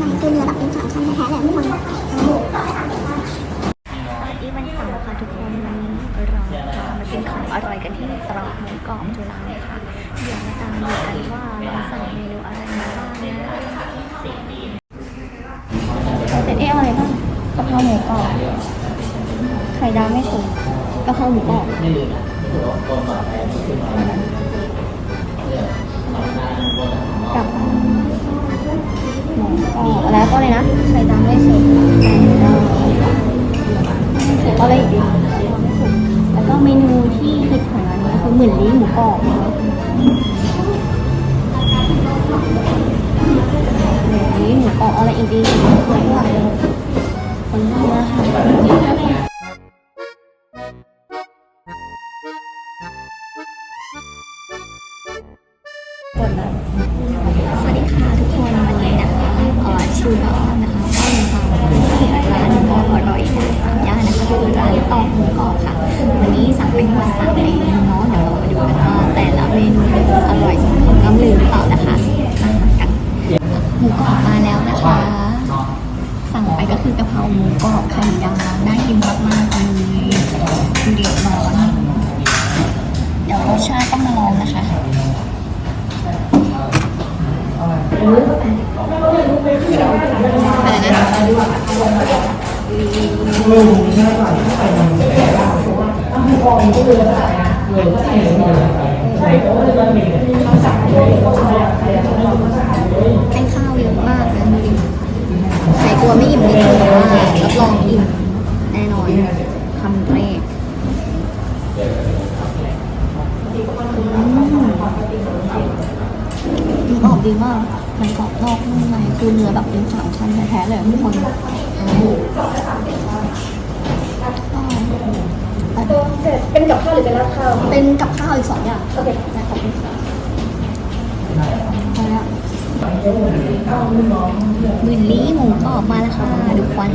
มันคือเนื้อแบบเป็นสามชั้นแท้ๆเลยทุกคนสวัสดีวันเสาร์ค่ะทุกคนวันนี้เราพามากินของอร่อยกันที่ตรอกหมูกรอบจุฬาค่ะเดี๋ยวมาตามดูกันว่าเราสั่งเมนูอะไรมาบ้างนะเสร็จเอ๊ะอะไรบ้างกะเพราหมูกรอบไข่ดาวไม่สุกกะเพราหมูกรอบกับ แล้วก็เลยนะไข่ดาวไม่สุกไข่ดาวสุกอะไรอีกดีแล้วก็เมนูที่ฮิตของร้านนี้คือหมื่นลี้หมูกรอบหมื่นลี้หมูกรอบอะไรอีกดีคนเยอะ อกหมูกรอบค่ะ วันนี้สั่งเป็นหมดสามเมนูเนาะเดี๋ยวเรามาดูกันว่าแต่ละเมนูอร่อยสมคำล่ำลือหรือเปล่านะคะมากันหมูกรอบมาแล้วนะคะ สั่งไปก็คือกะเพราหมูกรอบไข่ดาวน่ากินมากๆเลยดูเดือดร้อนเดี๋ยวรสชาติต้องมาลองนะคะอะไรนะ ให้ข้าวเยอะมากเลยดูดิใครกลัวไม่อิ่มนิดนึงแต่ว่ารับรองอิ่มแน่นอนคำแรกมันออกดีมากมันกรอบนอกนุ่มในคือเนื้อแบบเป็นสามชั้นแท้ๆเลยทุกคน เป็นกับข้าวหรือเป็นราดข้าวเป็นกับข้าวอีกสองอย่างโอเคได้ขอบคุณค่ะมาแล้วหมื่นลี้หมูกรอบมาแล้วค่ะดูควัน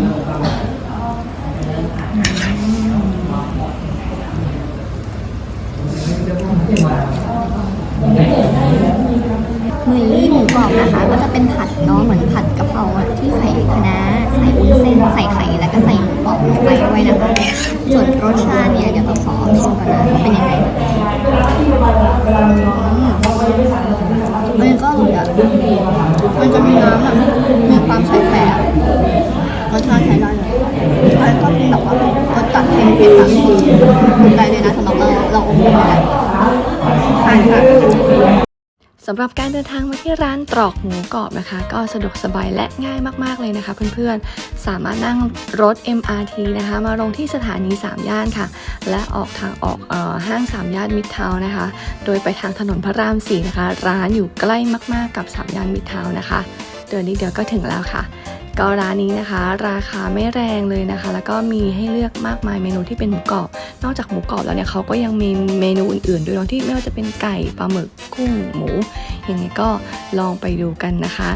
หมื่นลี้หมูกรอบนะคะ ก็จะเป็นผัดเนาะเหมือนผัดกะเพราอะที่ใส่คะ ด้วยนะคะส่วนรสชาติเนี่ยเดี๋ยวเราขอชิมก่อนนะว่าเป็นยังไงมันก็อร่อยอะมันจะมีน้ำแบบมีความใสแฝงรสชาติใช้ได้เลยแล้วก็เป็นแบบว่ารสจัดเค็มเผ็ดแบบถูกใจเลยนะสำหรับเราเราโอเคเลยทานค่ะ สำหรับการเดินทางมาที่ร้านตรอกหมูกรอบนะคะ ก็สะดวกสบายและง่ายมากๆเลยนะคะเพื่อนๆ สามารถนั่งรถ MRT นะคะ มาลงที่สถานี 3 ย่านค่ะ และออกทางออกออห้าง 3 ย่านมิตรทาวนะคะ โดยไปทางถนนพระราม 4 นะคะ ร้านอยู่ใกล้มากๆกับ 3 ย่านมิตรทาวน์นะคะ เดินนิดเดียวก็ถึงแล้วค่ะ ก็ร้านนี้นะคะ ราคาไม่แรงเลยนะคะ แล้วก็มีให้เลือกมากมายเมนูที่เป็นหมูกรอบ นอกจากหมูกรอบแล้วเนี่ยเขาก็ยังมีเมนูอื่นๆ ด้วยเนาะที่ไม่ว่าจะเป็นไก่ปลาหมึกกุ้งหมูยังไงก็ลองไปดูกันนะคะ